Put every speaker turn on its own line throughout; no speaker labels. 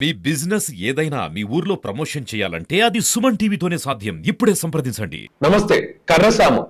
మీ business ఏదైనా మీ ఊర్లో promotion చేయాలంటే అది సుమన్ టీవీతోనే సాధ్యం. ఇప్పుడే సంప్రదించండి.
నమస్తే కర్రసాము.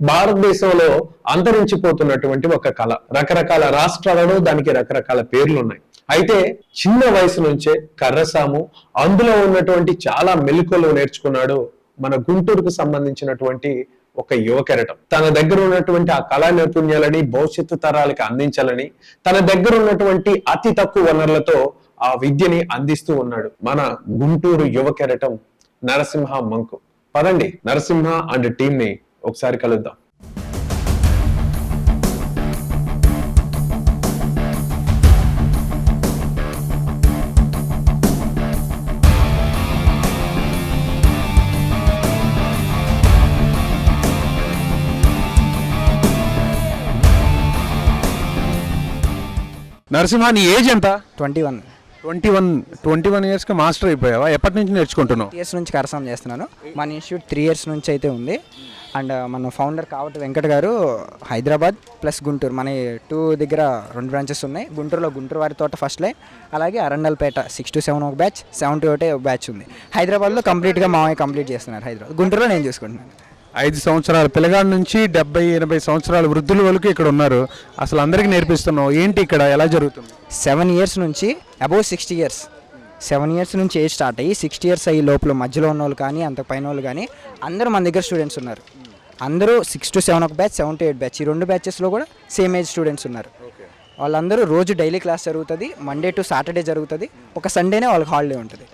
భారతదేశంలో అంతరించిపోతున్నటువంటి ఒక కళ. రకరకాల రాష్ట్రాలలో దానికి రకరకాల పేర్లు ఉన్నాయి అయితే చిన్న వయసు నుంచే కర్రసాము అందులో ఉన్నటువంటి చాలా మెలకువలు నేర్చుకున్నాడు మన గుంటూరుకు సంబంధించినటువంటి ఒక యువ కెరటం తన దగ్గర ఉన్నటువంటి ఆ కళా నైపుణ్యాలని భవిష్యత్తు తరాలకు అందించాలని తన దగ్గర ఉన్నటువంటి అతి తక్కువ వనరులతో ఆ విద్యని అందిస్తూ ఉన్నాడు మన గుంటూరు యువ కెరటం నరసింహ మంకు. పదండి నరసింహ అండ్ టీమ్ని ఒకసారి కలుద్దాం.
నరసింహ నీ ఏజ్ ఎంత?
Twenty one.
Twenty one twenty one ఇయర్స్కి మాస్టర్ అయిపోయావా? ఎప్పటి నుంచి నేర్చుకుంటున్నావు?
ఇయర్స్ నుంచి కరసం చేస్తున్నాను. మన ఇన్స్టిట్యూట్ త్రీ ఇయర్స్ నుంచి అయితే ఉంది. అండ్ uh, మన ఫౌండర్ కావటి వెంకట్ గారు హైదరాబాద్ ప్లస్ గుంటూరు మన టూ దగ్గర రెండు బ్రాంచెస్ ఉన్నాయి. గుంటూరులో గుంటూరు వారి తోట ఫస్ట్ అలాగే అరండల్పేట సిక్స్ టు సెవెన్ ఒక బ్యాచ్ సెవెన్ టు ఒకటే ఒక బ్యాచ్ ఉంది. హైదరాబాద్లో కంప్లీట్గా మామయ్య కంప్లీట్ చేస్తున్నారు హైదరాబాద్. గుంటూరులో నేను చూసుకుంటున్నాను.
ఐదు సంవత్సరాల. పిల్లగాడి నుంచి డెబ్బై ఎనభై సంవత్సరాల వృద్ధుల వరకు ఇక్కడ ఉన్నారు. అసలు అందరికీ నేర్పిస్తున్నావు ఏంటి ఇక్కడ? ఎలా జరుగుతుంది?
సెవెన్ ఇయర్స్ నుంచి above sixty years. Seven years నుంచి ఏజ్ స్టార్ట్ అయ్యి సిక్స్టీ ఇయర్స్ అయ్యి లోపల మధ్యలో ఉన్న వాళ్ళు కానీ అంత పైన వాళ్ళు కానీ అందరూ మన దగ్గర స్టూడెంట్స్ ఉన్నారు. అందరూ సిక్స్ టు సెవెన్ ఒక batch seven to eight batch. ఈ రెండు బ్యాచెస్లో కూడా సేమ్ ఏజ్ స్టూడెంట్స్ ఉన్నారు. వాళ్ళందరూ రోజు డైలీ క్లాస్ జరుగుతుంది. మండే టు సాటర్డే జరుగుతుంది. ఒక సండేనే వాళ్ళకి హాలిడే ఉంటుంది.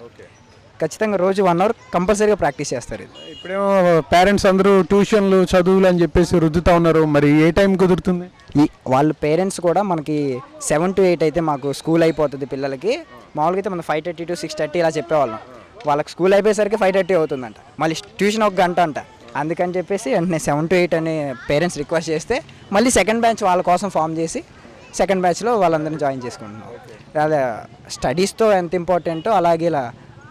ఖచ్చితంగా రోజు వన్ అవర్ కంపల్సరీగా ప్రాక్టీస్ చేస్తారు ఇది.
ఇప్పుడేమో పేరెంట్స్ అందరూ ట్యూషన్లు చదువులు అని చెప్పేసి రుద్దుతా ఉన్నారు. మరి ఏ టైం కుదురుతుంది?
ఈ వాళ్ళ పేరెంట్స్ కూడా మనకి సెవెన్ టు ఎయిట్ అయితే మాకు స్కూల్ అయిపోతుంది పిల్లలకి. మామూలుగా అయితే మనం five thirty to six thirty ఇలా చెప్పేవాళ్ళం. వాళ్ళకి స్కూల్ అయిపోయేసరికి ఫైవ్ థర్టీ అవుతుందంట. మళ్ళీ ట్యూషన్ ఒక గంట అంట. అందుకని చెప్పేసి వెంటనే సెవెన్ టు ఎయిట్ అని పేరెంట్స్ రిక్వెస్ట్ చేస్తే మళ్ళీ సెకండ్ బ్యాచ్ వాళ్ళ కోసం ఫామ్ చేసి సెకండ్ బ్యాచ్లో వాళ్ళందరినీ జాయిన్ చేసుకుంటున్నాం. అదే స్టడీస్తో ఎంత ఇంపార్టెంటో అలాగే ఇలా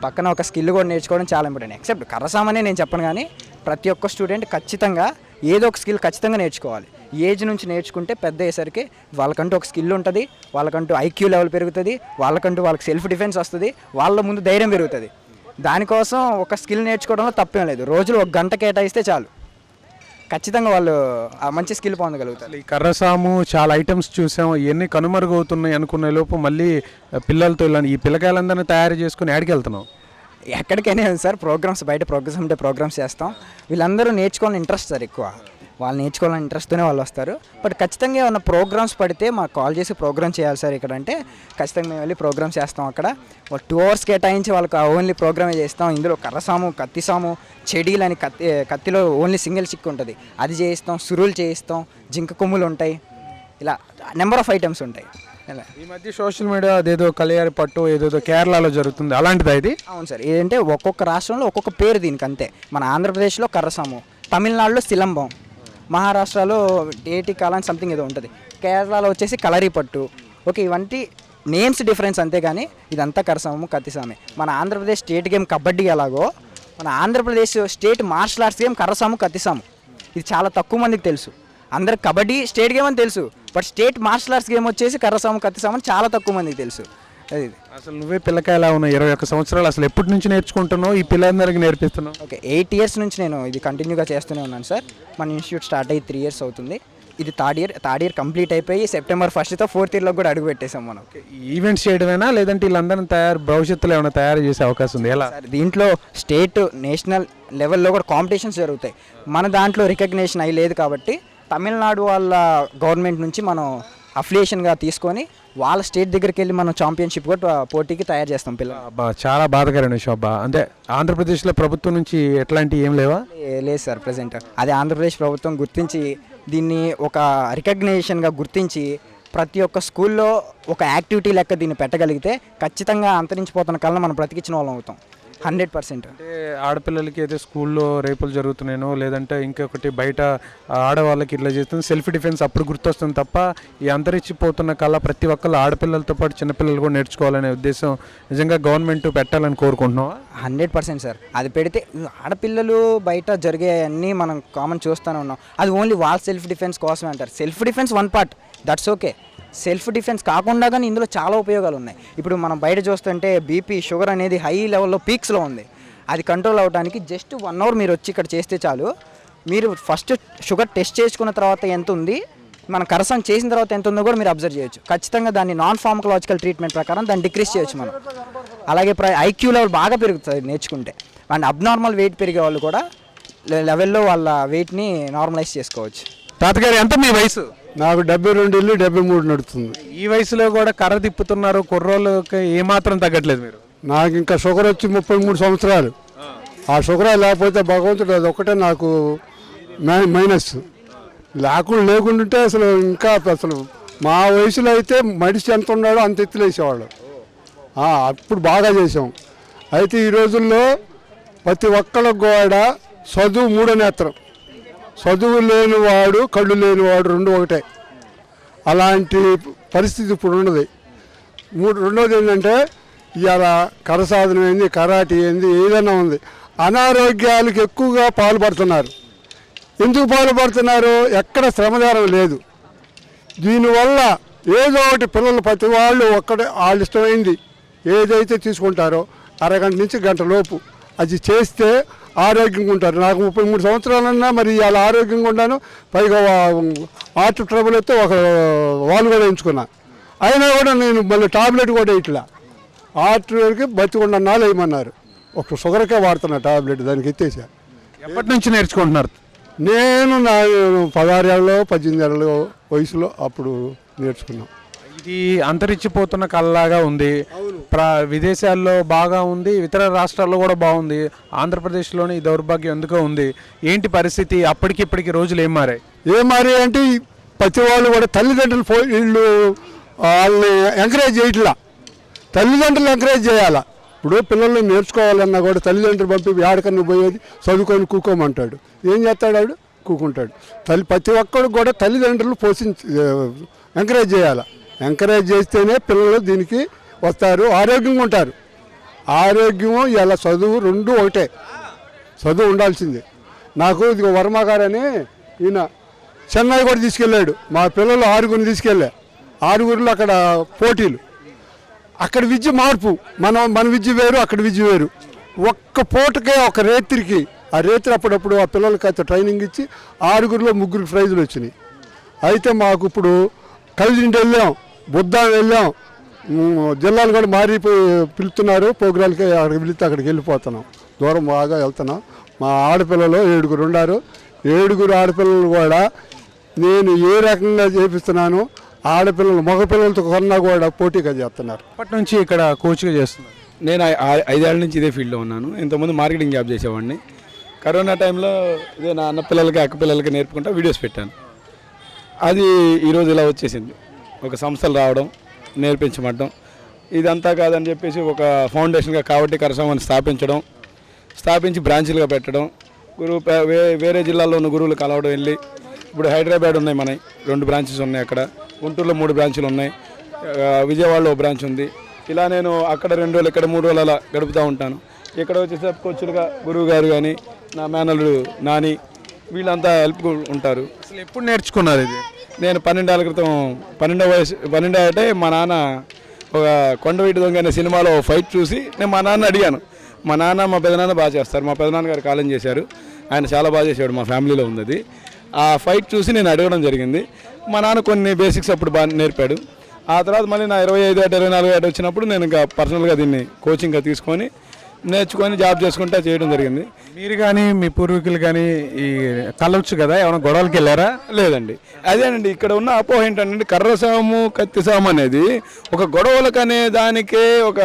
పక్కన ఒక స్కిల్ కూడా నేర్చుకోవడం చాలా ఇంపార్టెంట్. ఎక్సెప్ట్ కర్రసామనే నేను చెప్పను కానీ ప్రతి ఒక్క స్టూడెంట్ ఖచ్చితంగా ఏదో ఒక స్కిల్ ఖచ్చితంగా నేర్చుకోవాలి. ఏజ్ నుంచి నేర్చుకుంటే పెద్ద అయ్యేసరికి వాళ్ళకంటూ ఒక స్కిల్ ఉంటుంది వాళ్ళకంటూ ఐక్యూ లెవెల్ పెరుగుతుంది వాళ్ళకంటూ వాళ్ళకి సెల్ఫ్ డిఫెన్స్ వస్తుంది వాళ్ళ ముందు ధైర్యం పెరుగుతుంది. దానికోసం ఒక స్కిల్ నేర్చుకోవడంలో తప్పేం లేదు. రోజులు ఒక గంట కేటాయిస్తే చాలు. ఖచ్చితంగా వాళ్ళు ఆ మంచి స్కిల్ పొందగలుగుతారు.
ఈ కర్రసాము చాలా ఐటమ్స్ చూసాం ఇవన్నీ కనుమరుగవుతున్నాయి అనుకునే లోపు మళ్ళీ పిల్లలతో ఇలా ఈ పిల్లకాయలందరినీ తయారు చేసుకుని యాడికి వెళ్తున్నావు?
ఎక్కడికైనా సార్ ప్రోగ్రామ్స్ బయట ప్రోగ్రామ్స్ ఉంటే ప్రోగ్రామ్స్ చేస్తాం. వీళ్ళందరూ నేర్చుకోవాలని ఇంట్రెస్ట్ సార్ ఎక్కువ. వాళ్ళు నేర్చుకోవాలని ఇంట్రెస్ట్తోనే వాళ్ళు వస్తారు. బట్ ఖచ్చితంగా ఏమన్నా ప్రోగ్రామ్స్ పడితే మాకు కాల్ చేసి ప్రోగ్రామ్ చేయాలి సార్ ఇక్కడ అంటే ఖచ్చితంగా మేము వెళ్ళి ప్రోగ్రామ్స్ చేస్తాం అక్కడ. ఒక టూ అవర్స్ కేటాయించి వాళ్ళకి ఓన్లీ ప్రోగ్రామే చేస్తాం. ఇందులో కర్రసాము కత్తిసాము చెడీలు అని కత్తి కత్తిలో ఓన్లీ సింగిల్ చిక్ ఉంటుంది. అది చేయిస్తాం సురులు చేయిస్తాం జింక కొమ్ములు ఉంటాయి. ఇలా నెంబర్ ఆఫ్ ఐటమ్స్ ఉంటాయి. ఇలా.
ఈ మధ్య సోషల్ మీడియా అదేదో కలియారి పట్టు ఏదేదో కేరళలో జరుగుతుంది. అలాంటిది ఇది?
అవును సార్. ఏంటంటే ఒక్కొక్క రాష్ట్రంలో ఒక్కొక్క పేరు దీనికి అంతే మన ఆంధ్రప్రదేశ్లో కర్రసాము తమిళనాడులో సిలంబం. మహారాష్ట్రలో ఏటి కాలం సంథింగ్ ఏదో ఉంటుంది. కేరళలో వచ్చేసి కలరీ పట్టు. ఓకే ఇవంటి నేమ్స్ డిఫరెన్స్ అంతే కానీ ఇదంతా కరసాము కత్తిసామే. మన ఆంధ్రప్రదేశ్ స్టేట్ గేమ్ కబడ్డీ ఎలాగో మన Andhra Pradesh state martial arts game karrasamu kattisamu. ఇది చాలా తక్కువ మందికి తెలుసు. అందరు కబడ్డీ స్టేట్ గేమ్ అని తెలుసు. But state martial arts game వచ్చేసి కర్రసాము కత్తిసాము అని చాలా తక్కువ మందికి తెలుసు. అది
అసలు నువ్వే పిల్లకాయలా ఉన్నావు ఇరవై ఒక్క సంవత్సరాలు అసలు ఎప్పటి నుంచి నేర్చుకుంటున్నావు? ఈ పిల్లలందరికీ నేర్పిస్తున్నావు.
ఓకే ఎయిట్ ఇయర్స్ నుంచి నేను ఇది కంటిన్యూగా చేస్తూనే ఉన్నాను సార్. మన ఇన్స్టిట్యూట్ స్టార్ట్ అయ్యి త్రీ ఇయర్స్ అవుతుంది. ఇది third year third year complete అయిపోయి సెప్టెంబర్ ఫస్ట్తో ఫోర్త్ ఇయర్లో కూడా అడుగు పెట్టేసాం మనం.
ఈవెంట్స్ చేయడమేనా? లేదంటే వీళ్ళందరినీ తయారు భవిష్యత్తులో ఏమైనా తయారు చేసే అవకాశం ఉంది? ఎలా?
సార్ దీంట్లో స్టేట్ నేషనల్ లెవెల్లో కూడా కాంపిటీషన్స్ జరుగుతాయి. మన దాంట్లో రికగ్నేషన్ అయ్యి లేదు కాబట్టి తమిళనాడు వాళ్ళ గవర్నమెంట్ నుంచి మనం అఫిలియేషన్గా తీసుకొని వాళ్ళ స్టేట్ దగ్గరికి వెళ్ళి మనం ఛాంపియన్షిప్ కూడా పోటీకి తయారు చేస్తాం పిల్లలు.
అబ్బా చాలా బాధకరమైన విషయం అబ్బా. అంటే ఆంధ్రప్రదేశ్లో ప్రభుత్వం నుంచి ఎట్లాంటివి ఏం లేవా?
లేదు సార్ ప్రజెంట్ అదే ఆంధ్రప్రదేశ్ ప్రభుత్వం గుర్తించి దీన్ని ఒక రికగ్నేషన్గా గుర్తించి ప్రతి ఒక్క స్కూల్లో ఒక యాక్టివిటీ లెక్క దీన్ని పెట్టగలిగితే ఖచ్చితంగా అంతరించిపోతున్న కళను మనం బ్రతికించిన వాళ్ళం అవుతాం. Hundred percent.
అంటే ఆడపిల్లలకి అయితే స్కూల్లో రేపులు జరుగుతున్నాయో లేదంటే ఇంకొకటి బయట ఆడవాళ్ళకి ఇట్లా చేస్తుంది సెల్ఫ్ డిఫెన్స్ అప్పుడు గుర్తొస్తుంది తప్ప ఈ అంతరించిపోతున్న కళ ప్రతి ఒక్కళ్ళు ఆడపిల్లలతో పాటు చిన్నపిల్లలు కూడా నేర్చుకోవాలనే ఉద్దేశం నిజంగా గవర్నమెంట్ పెట్టాలని కోరుకుంటున్నావా?
Hundred percent sir. అది పెడితే ఆడపిల్లలు బయట జరిగే అన్నీ మనం కామన్ చూస్తూనే ఉన్నాం. అది ఓన్లీ వాళ్ళ సెల్ఫ్ డిఫెన్స్ కోసమే అంటారు. Self defence one part. That's okay self defence కాకుండా కానీ ఇందులో చాలా ఉపయోగాలు ఉన్నాయి ఇప్పుడు మనం బయట చూస్తుంటే బీపీ షుగర్ అనేది హై లెవెల్లో పీక్స్లో ఉంది. అది కంట్రోల్ అవ్వడానికి జస్ట్ వన్ అవర్ మీరు వచ్చి ఇక్కడ చేస్తే చాలు. మీరు ఫస్ట్ షుగర్ టెస్ట్ చేసుకున్న తర్వాత ఎంత ఉంది మన కరసం చేసిన తర్వాత ఎంత ఉందో కూడా మీరు అబ్జర్వ్ చేయొచ్చు. ఖచ్చితంగా దాన్ని నాన్ ఫార్మకలాజికల్ ట్రీట్మెంట్ ప్రకారం దాన్ని డిక్రీస్ చేయొచ్చు మనం. అలాగే ఐక్యూ లెవెల్ బాగా పెరుగుతుంది నేర్చుకుంటే. అండ్ అబ్నార్మల్ వెయిట్ పెరిగే వాళ్ళు కూడా లెవెల్లో వాళ్ళ వెయిట్ని నార్మలైజ్ చేసుకోవచ్చు.
తాతగారు ఎంత మీ వయసు?
నాకు డెబ్బై రెండు వెళ్ళి డెబ్బై మూడు నడుస్తుంది.
ఈ వయసులో కూడా కర్ర తిప్పుతున్నారు కుర్రోళ్ళకి ఏమాత్రం తగ్గట్లేదు మీరు?
నాకు ఇంకా షుగర్ వచ్చి ముప్పై మూడు సంవత్సరాలు. ఆ షుగర్ లేకపోతే భగవంతుడు అది ఒకటే నాకు మైనస్. లేకుండా లేకుండాంటే అసలు ఇంకా అసలు మా వయసులో అయితే మడిసి ఎంత ఉన్నాడో అంత ఎత్తులేసేవాళ్ళు. అప్పుడు బాగా చేసాం అయితే ఈ రోజుల్లో ప్రతి ఒక్కళ్ళకు కూడా చదువు మూడో నేత్రం. చదువు లేనివాడు కళ్ళు లేనివాడు రెండు ఒకటే. అలాంటి పరిస్థితి ఇప్పుడు ఉన్నది. మూడు రెండోది ఏంటంటే ఇవాళ కరసాధనం ఏంది కరాటీ ఏంది ఏదైనా ఉంది. అనారోగ్యాలకు ఎక్కువగా పాల్పడుతున్నారు. ఎందుకు పాల్పడుతున్నారు? ఎక్కడ శ్రమదారం లేదు. దీనివల్ల ఏదో ఒకటి పిల్లలు ప్రతి వాళ్ళు ఒక్కడే వాళ్ళు ఇష్టమైంది. ఏదైతే తీసుకుంటారో అరగంట నుంచి గంట లోపు. అది చేస్తే ఆరోగ్యంగా ఉంటారు. నాకు ముప్పై మూడు సంవత్సరాలన్నా మరి ఇవాళ ఆరోగ్యంగా ఉన్నాను. పైగా హార్ట్ ట్రబుల్ అయితే ఒక వాళ్ళు కూడా ఎంచుకున్నా. అయినా కూడా నేను మళ్ళీ టాబ్లెట్ కూడా ఇట్లా. హార్ట్కి బతికుండా నాలు వేయమన్నారు ఒక షుగర్కే వాడుతున్నా టాబ్లెట్ దానికి ఎత్తేసా.
ఎప్పటి నుంచి నేర్చుకుంటున్నారు?
నేను నా పదహారు ఏళ్ళలో పద్దెనిమిది ఏళ్ళ వయసులో అప్పుడు నేర్చుకున్నాం.
ఇది అంతరించిపోతున్న కళలాగా ఉంది. ప్ర విదేశాల్లో బాగా ఉంది ఇతర రాష్ట్రాల్లో కూడా బాగుంది. ఆంధ్రప్రదేశ్లోని ఈ దౌర్భాగ్యం ఎందుకో ఉంది. ఏంటి పరిస్థితి? అప్పటికి ఇప్పటికి రోజులు ఏం మారాయి?
ఏ మరి అంటే ప్రతి వాళ్ళు కూడా తల్లిదండ్రులు వీళ్ళు వాళ్ళని ఎంకరేజ్ చేయట్లా. తల్లిదండ్రులు ఎంకరేజ్ చేయాలా? ఇప్పుడు పిల్లల్ని నేర్చుకోవాలన్నా కూడా తల్లిదండ్రులు పంపి ఆడకన్నా పోయేది చదువుకొని కూకోమంటాడు. ఏం చేస్తాడు ఆడు కూకుంటాడు. తల్లి ప్రతి ఒక్కడు కూడా తల్లిదండ్రులు పోషించి ఎంకరేజ్ చేయాలి? ఎంకరేజ్ చేస్తేనే పిల్లలు దీనికి వస్తారు. ఆరోగ్యంగా ఉంటారు. ఆరోగ్యము ఇలా చదువు రెండు ఒకటే. చదువు ఉండాల్సిందే. నాకు ఇది వర్మ గారని ఈయన చెన్నై కూడా తీసుకెళ్ళాడు. మా పిల్లలు ఆరుగురిని తీసుకెళ్ళా. ఆరుగురిలో అక్కడ పోటీలు. అక్కడ విద్య మార్పు. మన మన విద్య వేరు అక్కడ విద్య వేరు. ఒక్క పూటకే ఒక రేత్రికి ఆ రేత్రి అప్పుడప్పుడు ఆ పిల్లలకి ట్రైనింగ్ ఇచ్చి ఆరుగురిలో ముగ్గురు ప్రైజులు వచ్చినాయి. అయితే మాకు ఇప్పుడు కలిసింటి వెళ్ళాం. బుద్ధాం వెళ్ళాం. జిల్లాలు కూడా మారిపోయి పిలుస్తున్నారు ప్రోగ్రాలకి అక్కడికి పిలిస్తే అక్కడికి వెళ్ళిపోతున్నాం. దూరం బాగా వెళ్తున్నాం. మా ఆడపిల్లలు ఏడుగురు ఉన్నారు. ఏడుగురు ఆడపిల్లలు కూడా నేను ఏ రకంగా చేపిస్తున్నాను ఆడపిల్లలు మగపిల్లలతో కొన్నా కూడా పోటీగా చేస్తున్నారు.
అప్పటి నుంచి ఇక్కడ కోచ్గా చేస్తున్నారు?
నేను ఐ- ఐ- ఐదేళ్ళ నుంచి ఇదే ఫీల్డ్లో ఉన్నాను. ఇంతకుముందు మార్కెటింగ్ జాబ్ చేసేవాడిని. కరోనా టైంలో ఇదే నా అన్న పిల్లలకి అక్క పిల్లలకి నేర్పుకుంటా వీడియోస్ పెట్టాను. అది ఈరోజు ఇలా వచ్చేసింది. ఒక సంస్థలు రావడం నేర్పించమడం ఇదంతా కాదని చెప్పేసి ఒక ఫౌండేషన్గా కాబట్టి కరసమని స్థాపించడం స్థాపించి బ్రాంచీలుగా పెట్టడం గురువు పే- వే వేరే జిల్లాల్లో ఉన్న గురువులు కలవడం వెళ్ళి ఇప్పుడు హైదరాబాద్ ఉన్నాయి మనవి రెండు బ్రాంచెస్ ఉన్నాయి అక్కడ. గుంటూరులో మూడు బ్రాంచులు ఉన్నాయి. విజయవాడలో ఒక బ్రాంచ్ ఉంది. ఇలా నేను అక్కడ రెండు రోజులు ఇక్కడ మూడు రోజులు అలా గడుపుతూ ఉంటాను. ఇక్కడ వచ్చేసరికి కోచ్లుగా గురువు గారు కానీ నా మేనల్లుడు నాని వీళ్ళంతా హెల్ప్ ఉంటారు.
అసలు ఎప్పుడు నేర్చుకున్నారు ఇది?
నేను పన్నెండేళ్ళ క్రితం పన్నెండో వయసు పన్నెండో అంటే మా నాన్న ఒక కొండవీటి దొంగ అనే సినిమాలో ఫైట్ చూసి నేను మా నాన్న అడిగాను. మా నాన్న మా పెదనాన్న బాగా చేస్తారు. మా పెదనాన్న గారు కాలం చేశారు. ఆయన చాలా బాగా చేశాడు మా ఫ్యామిలీలో ఉన్నది. ఆ ఫైట్ చూసి నేను అడగడం జరిగింది. మా నాన్న కొన్ని బేసిక్స్ అప్పుడు బాగా నేర్పాడు. ఆ తర్వాత మళ్ళీ నా ఇరవై ఐదు అటు ఇరవై నాలుగు అటు వచ్చినప్పుడు నేను ఇంకా పర్సనల్గా దీన్ని కోచింగ్గా తీసుకొని నేర్చుకొని జాబ్ చేసుకుంటా చేయడం జరిగింది.
మీరు కానీ మీ పూర్వీకులు కానీ ఈ కలవచ్చు కదా? ఏమైనా గొడవలకి వెళ్ళారా?
లేదండి. అదేనండి ఇక్కడ ఉన్న అపోహ ఏంటంటే కర్రసాము కత్తిసాము అనేది ఒక గొడవలకు అనే దానికే ఒక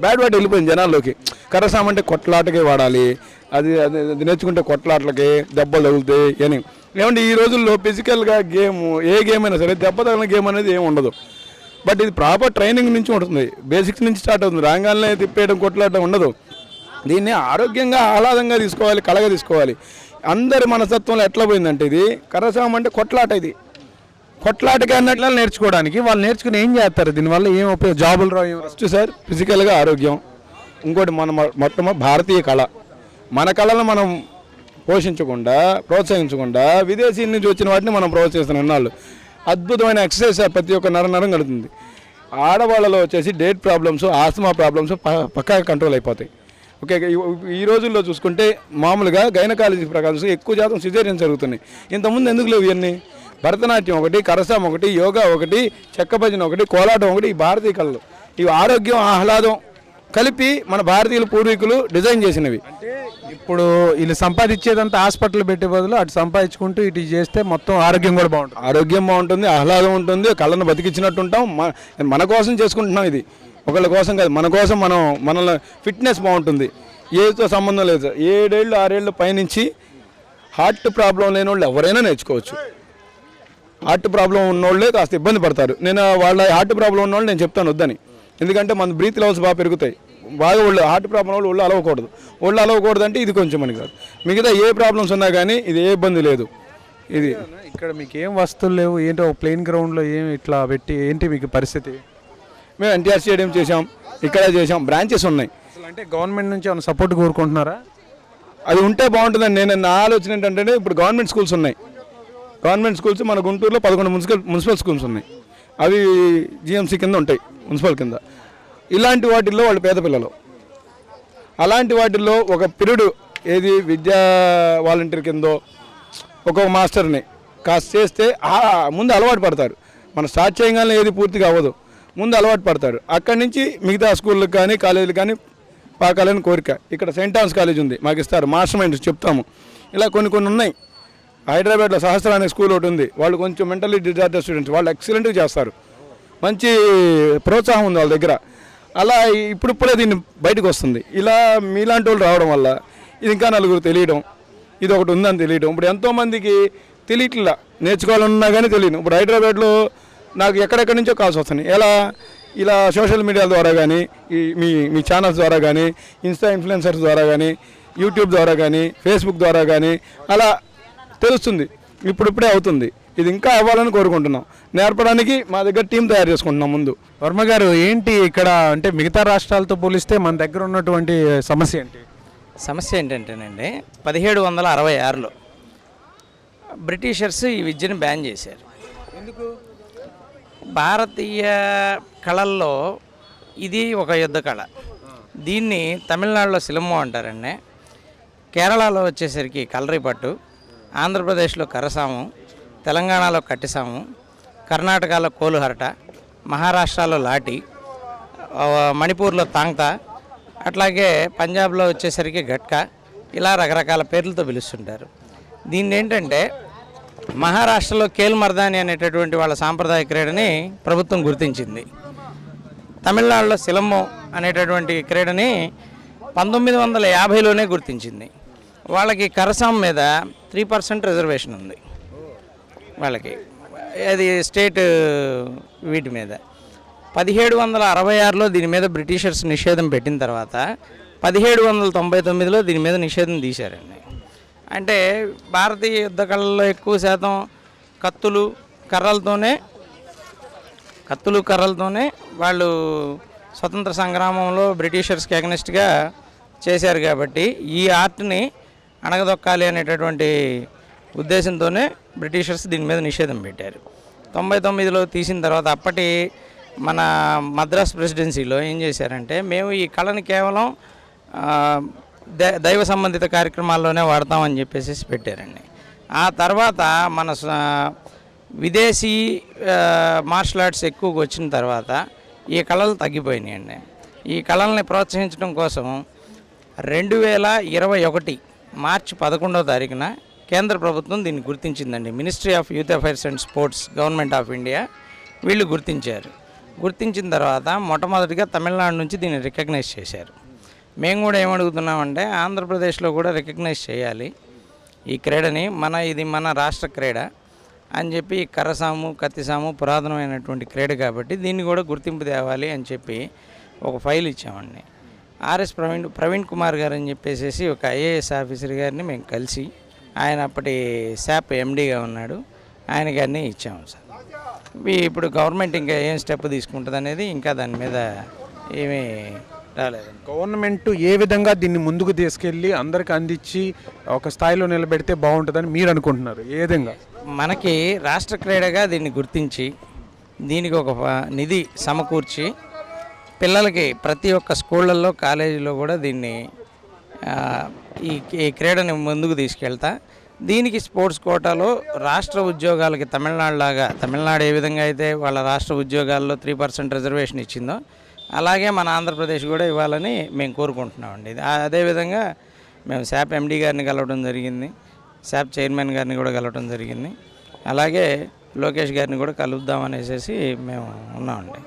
బ్యాడ్ వర్డ్ వెళ్ళిపోయింది జనాల్లోకి. కర్రసాము అంటే కొట్లాటకే వాడాలి. అది అది అది నేర్చుకుంటే కొట్లాటలకి దెబ్బలు తగులుతాయి అని. ఏమంటే ఈ రోజుల్లో ఫిజికల్గా గేమ్ ఏ గేమ్ అయినా సరే దెబ్బ తగిలిన గేమ్ అనేది ఏమి ఉండదు. బట్ ఇది ప్రాపర్ ట్రైనింగ్ నుంచి ఉంటుంది. బేసిక్స్ నుంచి స్టార్ట్ అవుతుంది. రాగానే తిప్పేయడం కొట్లాడడం ఉండదు. దీన్ని ఆరోగ్యంగా ఆహ్లాదంగా తీసుకోవాలి కళగా తీసుకోవాలి. అందరి మనస్తత్వంలో ఎట్లా పోయిందంటే ఇది కర్రసాగం అంటే కొట్లాట ఇది. కొట్లాటకి అన్నట్లు
నేర్చుకోవడానికి. వాళ్ళు నేర్చుకుని ఏం చేస్తారు? దీనివల్ల ఏం ఉపయోగం? జాబులు రావు
ఫస్ట్ సార్ ఫిజికల్గా ఆరోగ్యం. ఇంకోటి మన మొ- భారతీయ కళ. మన కళను మనం పోషించకుండా ప్రోత్సహించకుండా విదేశీ నుంచి వచ్చిన వాటిని మనం ప్రోత్సహిస్తున్నాం వాళ్ళు అద్భుతమైన ఎక్సర్సైజ్ ప్రతి ఒక్క నర నరం కడుతుంది ఆడవాళ్ళలో వచ్చేసి డేట్ ప్రాబ్లమ్స్ ఆస్తమా ప్రాబ్లమ్స్ పక్కా కంట్రోల్ అయిపోతాయి. ఓకే ఈ- రోజుల్లో చూసుకుంటే మామూలుగా గైనకాలజీ ప్రకారం ఎక్కువ శాతం సిజేరియన్ జరుగుతున్నాయి. ఇంతకుముందు ఎందుకు లేవు ఇవన్నీ? భరతనాట్యం ఒకటి కరసం ఒకటి యోగా ఒకటి చెక్క భజన ఒకటి కోలాటం ఒకటి ఈ భారతీయ కళలు. ఇవి ఆరోగ్యం ఆహ్లాదం కలిపి మన భారతీయుల పూర్వీకులు డిజైన్ చేసినవి.
ఇప్పుడు వీళ్ళు సంపాదించేదంతా హాస్పిటల్ పెట్టే బదులు అటు సంపాదించుకుంటూ ఇటు చేస్తే మొత్తం ఆరోగ్యం కూడా బాగుంటుంది.
ఆరోగ్యం బాగుంటుంది ఆహ్లాదం ఉంటుంది కళ్ళను బతికించినట్టు ఉంటాం మన కోసం చేసుకుంటున్నాం ఇది. ఒకళ్ళ కోసం కాదు మన కోసం మనం మన ఫిట్నెస్ బాగుంటుంది. ఏతో సంబంధం లేదు. ఏడేళ్ళు ఆరేళ్ళు పైనుంచి హార్ట్ ప్రాబ్లం లేని వాళ్ళు ఎవరైనా నేర్చుకోవచ్చు. హార్ట్ ప్రాబ్లం ఉన్నోళ్ళే కాస్త ఇబ్బంది పడతారు. నేను వాళ్ళ హార్ట్ ప్రాబ్లం ఉన్నోళ్ళు నేను చెప్తాను వద్దని. ఎందుకంటే మన బ్రీత్ లెవెల్స్ బాగా పెరుగుతాయి. బాగా ఒళ్ళు హార్ట్ ప్రాబ్లం వాళ్ళు ఒళ్ళు అలవకూడదు. ఒళ్ళు అలవకూడదు అంటే ఇది కొంచెం మనకి కాదు. మిగతా ఏ ప్రాబ్లమ్స్ ఉన్నా కానీ ఇది ఏ ఇబ్బంది లేదు. ఇది.
ఇక్కడ మీకు ఏం వస్తువులు లేవు? ఏంటో ప్లేన్ గ్రౌండ్లో ఏం ఇట్లా పెట్టి ఏంటి మీకు పరిస్థితి?
మేము ఎన్టీఆర్ స్టేడియం చేసాం ఇక్కడ చేసాం బ్రాంచెస్ ఉన్నాయి.
అసలు అంటే గవర్నమెంట్ నుంచి ఏమైనా సపోర్ట్ కోరుకుంటున్నారా?
అది ఉంటే బాగుంటుందని నేను నా ఆలోచన ఏంటంటే ఇప్పుడు గవర్నమెంట్ స్కూల్స్ ఉన్నాయి. గవర్నమెంట్ స్కూల్స్ మన గుంటూరులో పదకొండు మున్సిపల్ మున్సిపల్ స్కూల్స్ ఉన్నాయి. అవి జిఎంసీ కింద ఉంటాయి మున్సిపల్ కింద. ఇలాంటి వాటిల్లో వాళ్ళు పేద పిల్లలు. అలాంటి వాటిల్లో ఒక పిరుడు ఏది విద్యా వాలంటీర్ కిందో ఒక్కొక్క మాస్టర్ని కాస్త చేస్తే ముందు అలవాటు పడతారు. మనం స్టార్ట్ చేయగానే ఏది పూర్తిగా అవ్వదు ముందు అలవాటు పడతారు. అక్కడి నుంచి మిగతా స్కూళ్ళకి కానీ కాలేజీలు కానీ పాకాలని కోరిక. ఇక్కడ సెయింట్ థామ్స్ కాలేజ్ ఉంది. మాకు ఇస్తారు. మాస్టర్ మైండ్స్ చెప్తాము. ఇలా కొన్ని కొన్ని ఉన్నాయి. హైదరాబాద్లో సహస్ర అనే స్కూల్ ఒకటి ఉంది. వాళ్ళు కొంచెం మెంటలీ డిజార్డర్ స్టూడెంట్స్. వాళ్ళు ఎక్సలెంట్గా చేస్తారు. మంచి ప్రోత్సాహం ఉంది వాళ్ళ దగ్గర. అలా ఇప్పుడిప్పుడే దీన్ని బయటకు వస్తుంది. ఇలా మీలాంటి వాళ్ళు రావడం వల్ల ఇది ఇంకా నలుగురు తెలియడం ఇది ఒకటి ఉందని తెలియడం. ఇప్పుడు ఎంతోమందికి తెలియట్లా. నేర్చుకోవాలన్నా కానీ తెలియదు ఇప్పుడు హైదరాబాద్లో నాకు ఎక్కడెక్కడి నుంచో కాల్స్ వస్తున్నాయి. ఎలా? ఇలా సోషల్ మీడియా ద్వారా కానీ ఈ మీ మీ ఛానల్స్ ద్వారా కానీ ఇన్స్టా ఇన్ఫ్లుయెన్సర్స్ ద్వారా కానీ యూట్యూబ్ ద్వారా కానీ ఫేస్బుక్ ద్వారా కానీ అలా తెలుస్తుంది. ఇప్పుడిప్పుడే అవుతుంది. ఇది ఇంకా అవ్వాలని కోరుకుంటున్నాం. నేర్పడానికి మా దగ్గర టీం తయారు చేసుకుంటున్నాం ముందు.
వర్మ గారు ఏంటి ఇక్కడ అంటే మిగతా రాష్ట్రాలతో పోలిస్తే మన దగ్గర ఉన్నటువంటి సమస్య ఏంటి?
సమస్య ఏంటంటేనండి పదిహేడు వందల అరవై ఆరులో బ్రిటిషర్స్ ఈ విద్యను బ్యాన్ చేశారు. ఎందుకు? భారతీయ కళల్లో ఇది ఒక యుద్ధ కళ. దీన్ని తమిళనాడులో సిలమ్మో అంటారండి. కేరళలో వచ్చేసరికి కలరిపట్టు ఆంధ్రప్రదేశ్లో కరసాము తెలంగాణలో కట్టిసాము కర్ణాటకలో కోలుహరట మహారాష్ట్రలో లాటి మణిపూర్లో తాంగ్తా అట్లాగే పంజాబ్లో వచ్చేసరికి గట్కా ఇలా రకరకాల పేర్లతో పిలుస్తుంటారు. దీన్ని ఏంటంటే మహారాష్ట్రలో కేల్ మర్దాని అనేటటువంటి వాళ్ళ సాంప్రదాయ క్రీడని ప్రభుత్వం గుర్తించింది. తమిళనాడులో సిలమ్మో అనేటటువంటి క్రీడని పంతొమ్మిది వందల యాభైలోనే గుర్తించింది. వాళ్ళకి కరసాం మీద త్రీ పర్సెంట్ రిజర్వేషన్ ఉంది. వాళ్ళకి. అది స్టేట్ వీటి మీద. పదిహేడు వందల అరవై ఆరులో దీని మీద బ్రిటిషర్స్ నిషేధం పెట్టిన తర్వాత పదిహేడు వందల తొంభై తొమ్మిదిలో దీని మీద నిషేధం తీశారండి. అంటే భారతీయ యుద్ధ కళల్లో ఎక్కువ శాతం కత్తులు కర్రలతోనే కత్తులు కర్రలతోనే వాళ్ళు స్వతంత్ర సంగ్రామంలో బ్రిటిషర్స్కి అగనెస్ట్గా చేశారు కాబట్టి ఈ ఆర్ట్ని అణగదొక్కాలి అనేటటువంటి ఉద్దేశంతోనే బ్రిటిషర్స్ దీని మీద నిషేధం పెట్టారు. తొంభై తొమ్మిదిలో తీసిన తర్వాత అప్పటి మన మద్రాస్ ప్రెసిడెన్సీలో ఏం చేశారంటే మేము ఈ కళని కేవలం దైవ సంబంధిత కార్యక్రమాల్లోనే వాడతామని చెప్పేసి పెట్టారండి. ఆ తర్వాత మన స- విదేశీ మార్షల్ ఆర్ట్స్ ఎక్కువగా వచ్చిన తర్వాత ఈ కళలు తగ్గిపోయినాయండి. ఈ కళల్ని ప్రోత్సహించడం కోసం రెండు వేల ఇరవై ఒకటి మార్చి పదకొండవ తారీఖున కేంద్ర ప్రభుత్వం దీన్ని గుర్తించిందండి. Ministry of youth affairs and sports government of India వీళ్ళు గుర్తించారు. గుర్తించిన తర్వాత మొట్టమొదటిగా తమిళనాడు నుంచి దీన్ని రికగ్నైజ్ చేశారు. మేము కూడా ఏమడుగుతున్నామంటే ఆంధ్రప్రదేశ్లో కూడా రికగ్నైజ్ చేయాలి. ఈ క్రీడని మన ఇది మన రాష్ట్ర క్రీడ అని చెప్పి ఈ కర్రసాము కత్తిసాము పురాతనమైనటువంటి క్రీడ కాబట్టి దీన్ని కూడా గుర్తింపు తేవాలి అని చెప్పి ఒక ఫైల్ ఇచ్చామండి. ఆర్ఎస్ ప్రవీణ్ ప్రవీణ్ కుమార్ గారు అని చెప్పేసి ఒక ఐఏఎస్ ఆఫీసర్ గారిని మేము కలిసి ఆయన అప్పటి శాప్ ఎండీగా ఉన్నాడు. ఆయన గారిని ఇచ్చాము సార్. ఇప్పుడు గవర్నమెంట్ ఇంకా ఏం స్టెప్ తీసుకుంటుంది అనేది ఇంకా దాని మీద ఏమీ రాలేదండి
గవర్నమెంట్ ఏ విధంగా దీన్ని ముందుకు తీసుకెళ్ళి అందరికి అందించి ఒక స్థాయిలో నిలబెడితే బాగుంటుందని మీరు అనుకుంటున్నారు? ఏ విధంగా?
మనకి రాష్ట్ర క్రీడగా దీన్ని గుర్తించి దీనికి ఒక నిధి సమకూర్చి పిల్లలకి ప్రతి ఒక్క స్కూళ్ళల్లో కాలేజీలో కూడా దీన్ని ఈ ఈ క్రీడని ముందుకు తీసుకెళ్తా. దీనికి స్పోర్ట్స్ కోటాలో రాష్ట్ర ఉద్యోగాలకి తమిళనాడు లాగా తమిళనాడు ఏ విధంగా అయితే వాళ్ళ రాష్ట్ర ఉద్యోగాల్లో త్రీ పర్సెంట్ రిజర్వేషన్ ఇచ్చిందో అలాగే మన ఆంధ్రప్రదేశ్ కూడా ఇవ్వాలని మేము కోరుకుంటున్నామండి. అదేవిధంగా మేము శాప్ ఎండీ గారిని కలవడం జరిగింది శాప్ చైర్మన్ గారిని కూడా కలవడం జరిగింది. అలాగే లోకేష్ గారిని కూడా కలుద్దాం అనేసి మేము ఉన్నామండి.